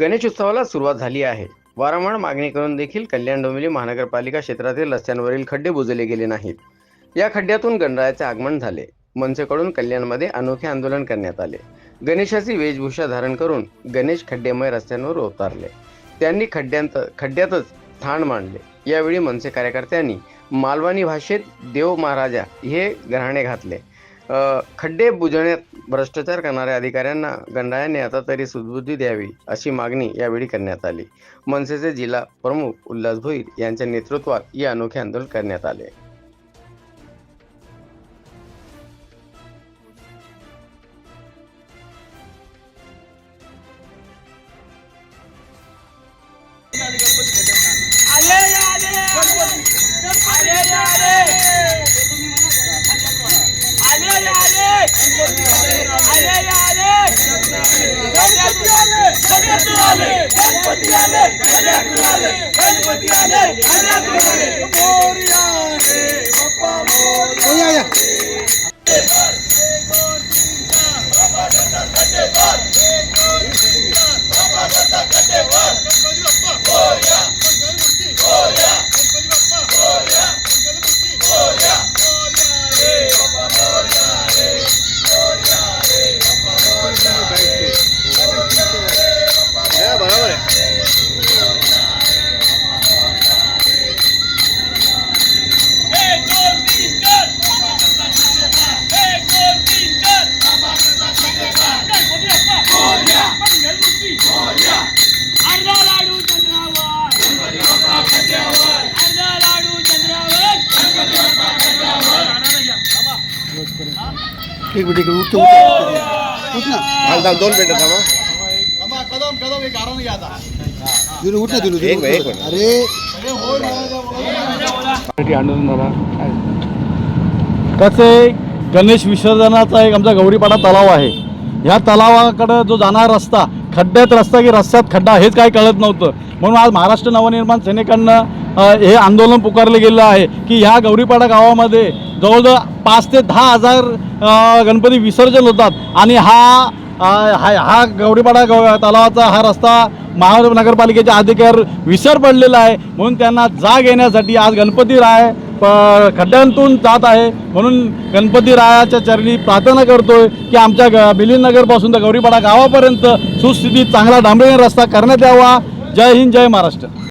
गणेश उत्सवाला सुरुवात झाली आहे. वारंवार मागणी करून देखील कल्याण डोंबिवली महानगरपालिका क्षेत्रातील रस्त्यांवरील खड्डे बुजले गेले नाहीत. या खड्ड्यातून गणरायाचे आगमन झाले. मनसेकडून कल्याणमध्ये अनोखे आंदोलन करण्यात आले. गणेशाची वेशभूषा धारण करून गणेश खड्डेमय रस्त्यांवर उतारले. त्यांनी खड्ड्यांत खड्ड्यातच ठाण मांडले. यावेळी मनसे कार्यकर्त्यांनी मालवणी भाषेत देव महाराजा हे घराणे घातले. खड्डे बुजवण्यात भ्रष्टाचार करणाऱ्या अधिकाऱ्यांना गंडाळ्यांनी आता तरी सुदबुद्धी द्यावी अशी मागणी यावेळी करण्यात आली. मनसेचे जिल्हा प्रमुख उल्हास भोईर यांच्या नेतृत्वात हे अनोखे आंदोलन करण्यात आले आले. பட்டியாலே ठीक आहे ठीक उठ उठतो उठ ना. हाल दाल दोन मिनटं थांबा. कदम कदम एक आराम घ्या दिनू उठ ना दिनू एक एक अरे. हो, पार्टी आणून बाबा त्याचे गणेश विसर्जनाचा एक आमचा गौरीपाडा तलाव आहे. ह्या तलावाकडं जो जाणारा रस्ता खड्ड्यात रस्ता की रस्त्यात खड्डा हेच काही कळत नव्हतं. म्हणून आज महाराष्ट्र नवनिर्माण सैनिकांना हे आंदोलन पुकारलं गेलं आहे की ह्या गौरीपाडा गावामध्ये जवळजवळ पाच ते दहा हजार गणपती विसर्जन होतात आणि हा हा हा गौरीपाडा गौ तलावाचा हा रस्ता महानगरपालिकेच्या अधिकार विसर पडलेला आहे. म्हणून त्यांना जाग येण्यासाठी आज गणपती राय प- खड्ड्यांतून जात आहे. म्हणून गणपती रायाच्या चरणी प्रार्थना करतोय की आमच्या ग मिलिंदनगरपासून तर गौरीपाडा गावापर्यंत सुस्थितीत चांगला डांबरीने रस्ता करण्यात यावा. जय हिंद जय महाराष्ट्र.